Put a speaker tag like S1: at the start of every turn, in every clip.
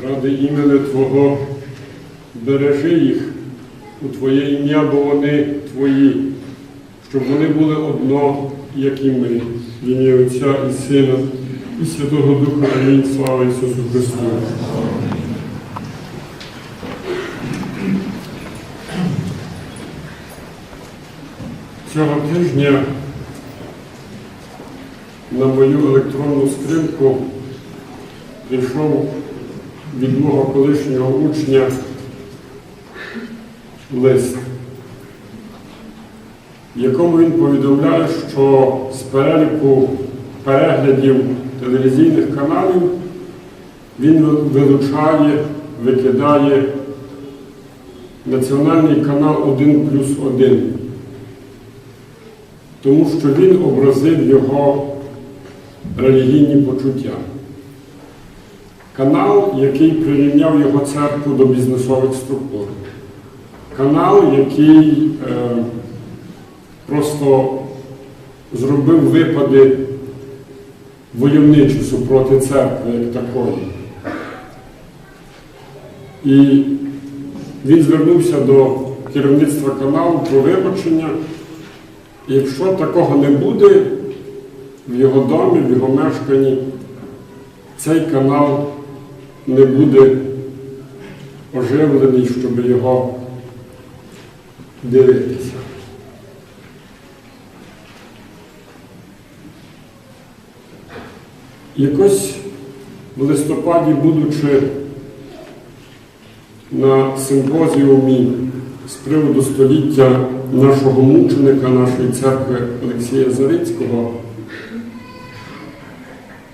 S1: ради імени Твого, бережи їх у Твоє ім'я, бо вони Твої, щоб вони були одно, як і ми, в ім'я Отця і Сина, і Святого Духа. Амінь. Слава Ісусу Христу. Цього тижня на мою електронну скринку прийшов від мого колишнього учня лист, в якому він повідомляє, що з переліку переглядів телевізійних каналів він вилучає, викидає національний канал 1 плюс 1, тому що він образив його релігійні почуття. Канал, який прирівняв його церкву до бізнесових структур. Канал, який е, просто зробив випади войовничі супроти церкви як такої. І він звернувся до керівництва каналу про вибачення. Якщо такого не буде в його домі, в його мешканні, цей канал не буде оживлений, щоб його дивитися. Якось в листопаді, будучи на симпозіумі з приводу століття нашого мученика, нашої церкви Олексія Зарицького,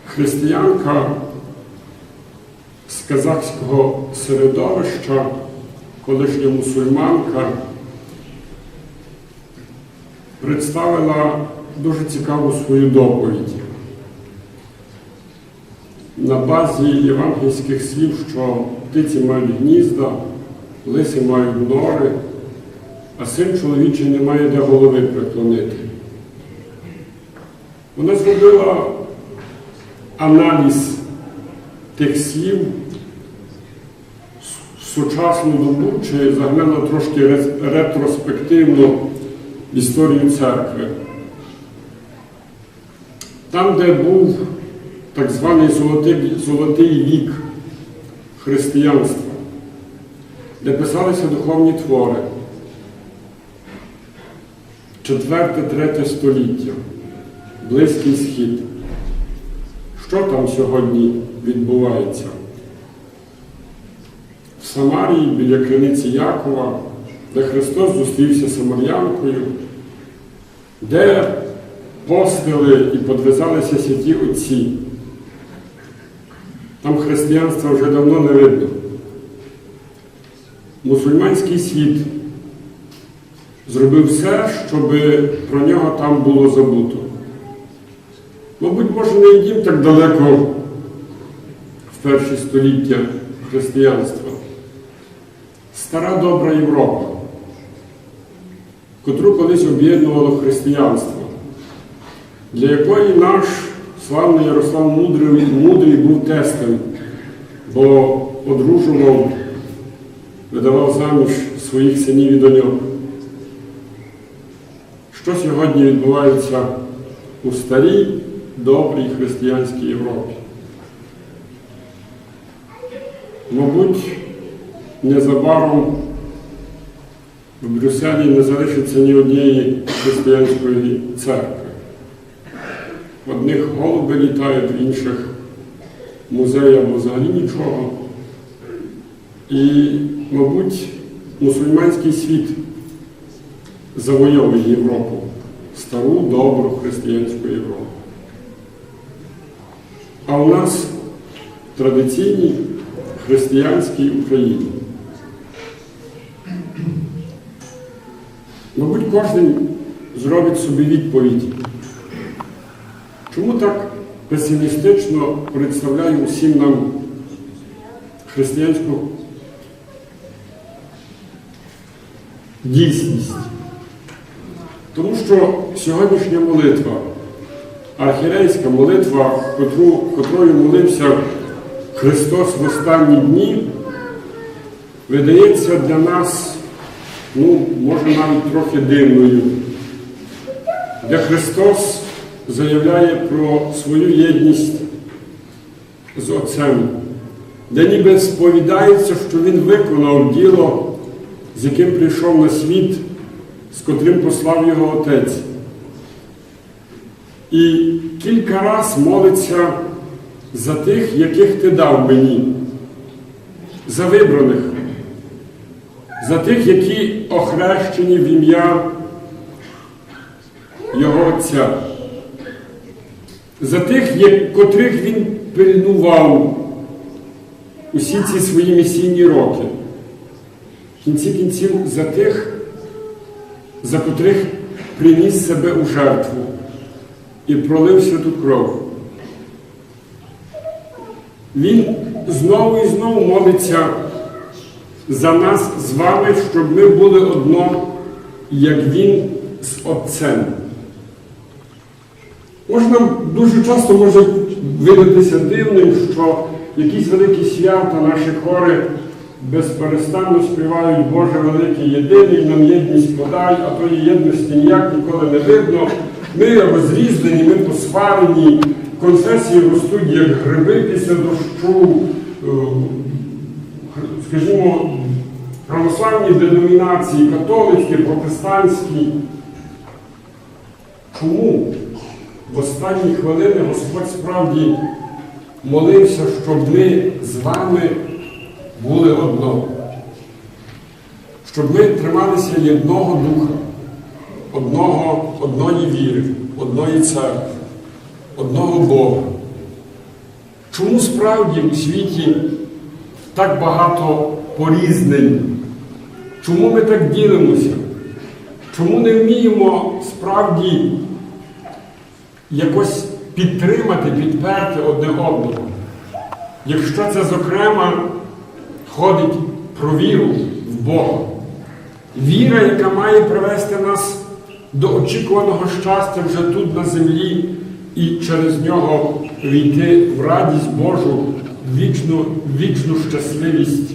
S1: християнка з казахського середовища, колишня мусульманка, представила дуже цікаву свою доповідь на базі євангельських слів, що птиці мають гнізда, лиси мають нори, а син чоловічий не має де голови приклонити. Вона зробила аналіз тих слів в сучасну добу чи заглянула трошки ре- ретроспективно історію церкви. Там, де був так званий золотий, золотий вік християнства, де писалися духовні твори, 4-3 століття, Близький Схід. Що там сьогодні відбувається? В Самарії біля криниці Якова, де Христос зустрівся з Самарянкою, де постили і подвизалися святі отці. Там християнства вже давно не видно. Мусульманський світ зробив все, щоб про нього там було забуто. Мабуть, може, не йдім так далеко перші століття християнства. Стара добра Європа, котру колись об'єднувало християнство, для якої наш славний Ярослав Мудрий, Мудрий був тестем, бо одружував, видавав заміж своїх синів і доньок. Що сьогодні відбувається у старій, добрій християнській Європі? Мабуть, незабаром в Брюсселі не залишиться ні однієї християнської церкви. Одних голуби літають, в інших музеї або взагалі нічого. І, мабуть, мусульманський світ завойовує Європу, стару, добру християнську Європу. А у нас традиційній християнській Україні. Мабуть, кожен зробить собі відповідь. Чому так песимістично представляє усім нам християнську дійсність? Тому що сьогоднішня молитва, архірейська молитва, котру, котрою молився Христос в останні дні видається для нас, ну, може навіть трохи дивною, де Христос заявляє про свою єдність з Отцем, де ніби сповідається, що Він виконав діло, з яким прийшов на світ, з котрим послав його Отець. І кілька раз молиться за тих, яких ти дав мені, за вибраних, за тих, які охрещені в ім'я Його Отця, за тих, котрих він пильнував усі ці свої місійні роки. В кінці кінців за тих, за котрих приніс себе у жертву і пролив святу кров. Він знову і знову молиться за нас з вами, щоб ми були одно, як Він з Отцем. Можна дуже часто може видатися дивним, що якісь великі свята наші хори безперестанно співають Боже великий єдиний, нам єдність подай, а тої єдності ніяк ніколи не видно. Ми розрізані, ми посварені, концесії ростуть як гриби після дощу. Е, Скажімо, православні деномінації, католицькі, протестантські. Чому в останні хвилини Господь справді молився, щоб ми з вами були одно, щоб ми трималися єдного духа, одного, одної віри, одної церкви, одного Бога. Чому справді у світі так багато порізнень? Чому ми так ділимося? Чому не вміємо справді якось підтримати, підперти одне одного? Якщо це, зокрема, ходить про віру в Бога. Віра, яка має привести нас до очікуваного щастя вже тут на землі і через нього війти в радість Божу, вічну, вічну щасливість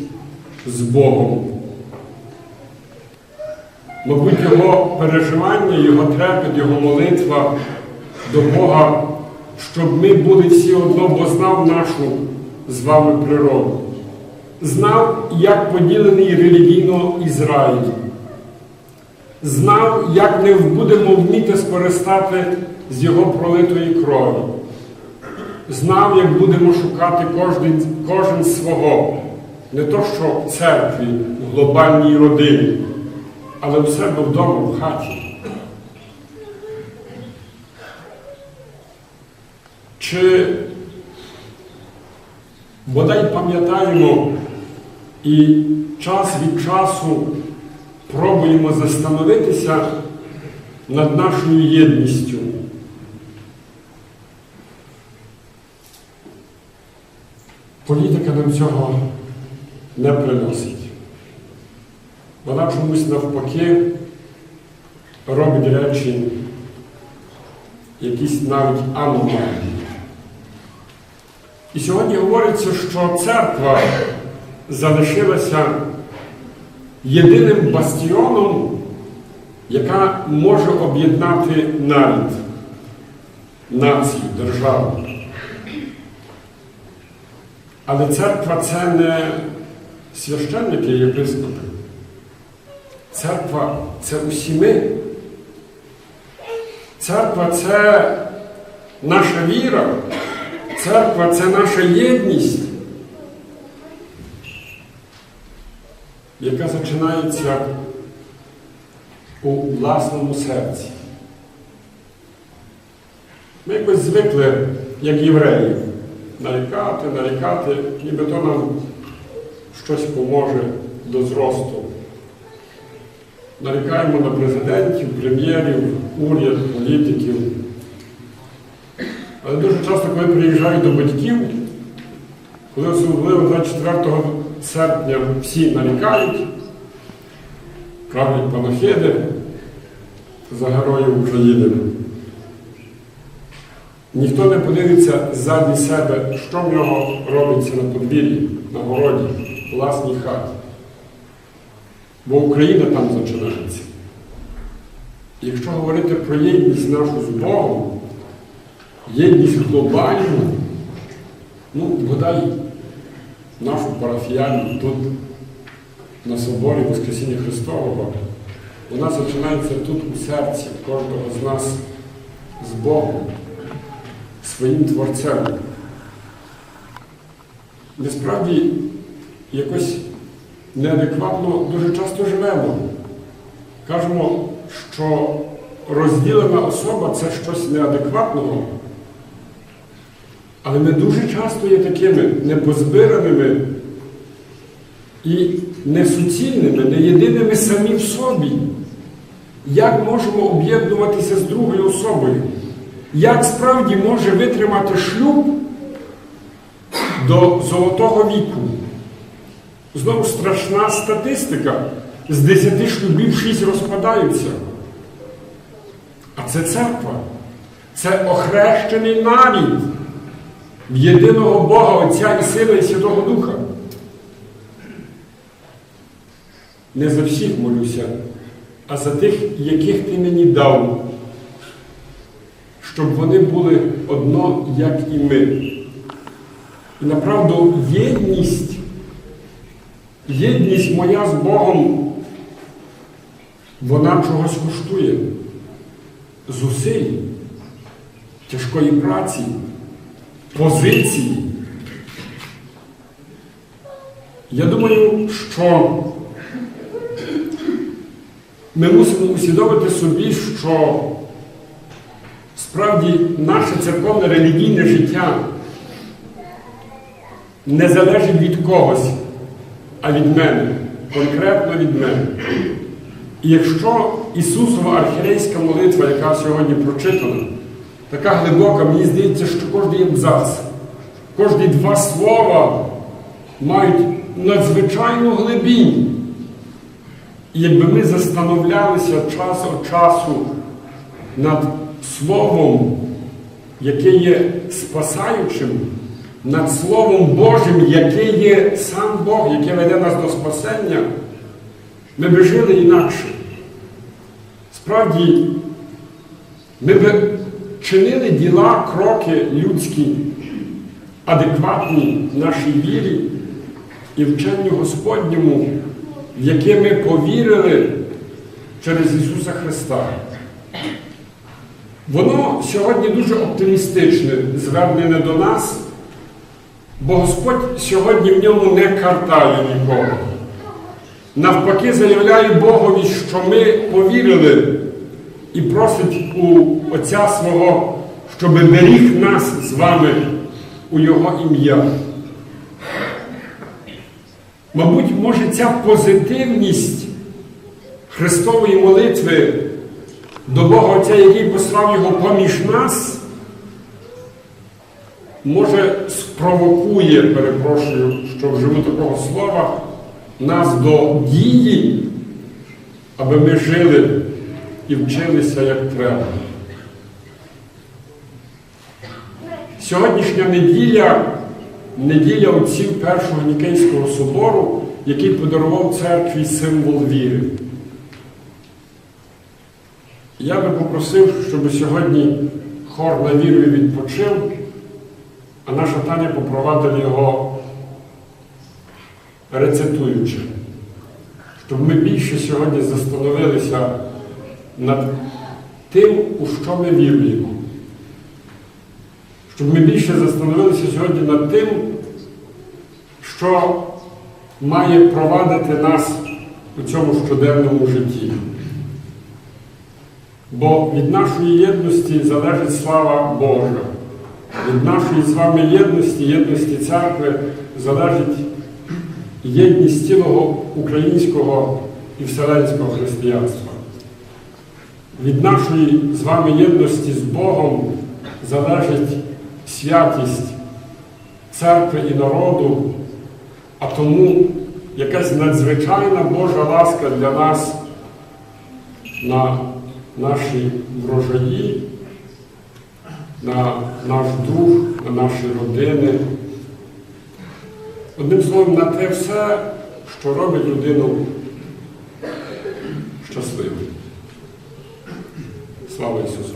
S1: з Богом. Мабуть, його переживання, його трепет, його молитва до Бога, щоб ми були всі одно, бо знав нашу з вами природу. Знав, як поділений релігійно Ізраїль. Знав, як не будемо вміти скористати з його пролитої крові. Знав, як будемо шукати кожен, кожен свого, не то що в церкві, в глобальній родині, але у себе вдома в хаті. Чи бодай пам'ятаємо і час від часу пробуємо застановитися над нашою єдністю. Політика нам цього не приносить. Вона чомусь навпаки робить речі якісь навіть аномальні. І сьогодні говориться, що церква залишилася єдиним бастіоном, яка може об'єднати народ, націю, державу. Але церква це не священники і єпископи. Церква це усі ми. Церква це наша віра, церква це наша єдність, яка починається у власному серці. Ми якось звикли, як євреї, нарікати, нарікати, ніби то нам щось поможе до зросту. Нарікаємо на президентів, прем'єрів, уряд, політиків. Але дуже часто, коли приїжджаю до батьків, коли особливо 24 серпня всі нарікають, кажуть панахиди за героїв України. Ніхто не подивиться ззаді себе, що в нього робиться на подвір'ї, на городі, власній хаті. Бо Україна там починається. Якщо говорити про єдність нашу з Богом, єдність глобальну, ну, бодай нашу парафіяльну тут, на соборі Воскресіння Христового, вона починається тут у серці кожного з нас з Богом, своїм Творцем. Насправді якось неадекватно дуже часто живемо. Кажемо, що розділена особа це щось неадекватного, але ми дуже часто є такими непозбираними і несуцільними, не єдиними самі в собі. Як можемо об'єднуватися з другою особою? Як справді може витримати шлюб до золотого віку? Знову страшна статистика. З десяти шлюбів шість розпадаються. А це церква. Це охрещений навіть в єдиного Бога, Отця і Сина і Святого Духа. Не за всіх молюся, а за тих, яких ти мені дав, щоб вони були одно, як і ми. І направду єдність, єдність моя з Богом, вона чогось коштує. Зусиль, тяжкої праці, позиції. Я думаю, що ми мусимо усвідомити собі, що справді наше церковне релігійне життя не залежить від когось, а від мене, конкретно від мене. І якщо Ісусова архірейська молитва, яка сьогодні прочитана, така глибока, мені здається, що кожний абзац, кожні два слова мають надзвичайну глибінь. І якби ми застановлялися час від часу над Словом, яке є спасаючим, над Словом Божим, яке є сам Бог, яке веде нас до спасення, ми би жили інакше. Справді, ми би чинили діла, кроки людські, адекватні нашій вірі і вченню Господньому, в яке ми повірили через Ісуса Христа. Воно сьогодні дуже оптимістичне, звернене до нас, бо Господь сьогодні в ньому не картає нікого. Навпаки, заявляє Богові, що ми повірили і просить у Отця свого, щоб беріг нас з вами у Його ім'я. Мабуть, може, ця позитивність Христової молитви до Бога Отця, який послав його поміж нас, може спровокує, перепрошую, що вживу такого слова, нас до дії, аби ми жили і вчилися як треба. Сьогоднішня неділя неділя отців Першого Нікейського собору, який подарував церкві символ віри. Я би попросив, щоб сьогодні хор на вірою відпочив, а наша Таня попровадила його рецитуючи, щоб ми більше сьогодні застановилися над тим, у що ми віруємо. Щоб ми більше застановилися сьогодні над тим, що має провадити нас у цьому щоденному житті. Бо від нашої єдності залежить слава Божа. Від нашої з вами єдності, єдності церкви залежить єдність цілого українського і вселенського християнства. Від нашої з вами єдності з Богом залежить святість церкви і народу, а тому якась надзвичайна Божа ласка для нас на нашій врожаї на наш дух, на наші родини. Одним словом, на те все, що робить людину щасливою. Слава Ісусу!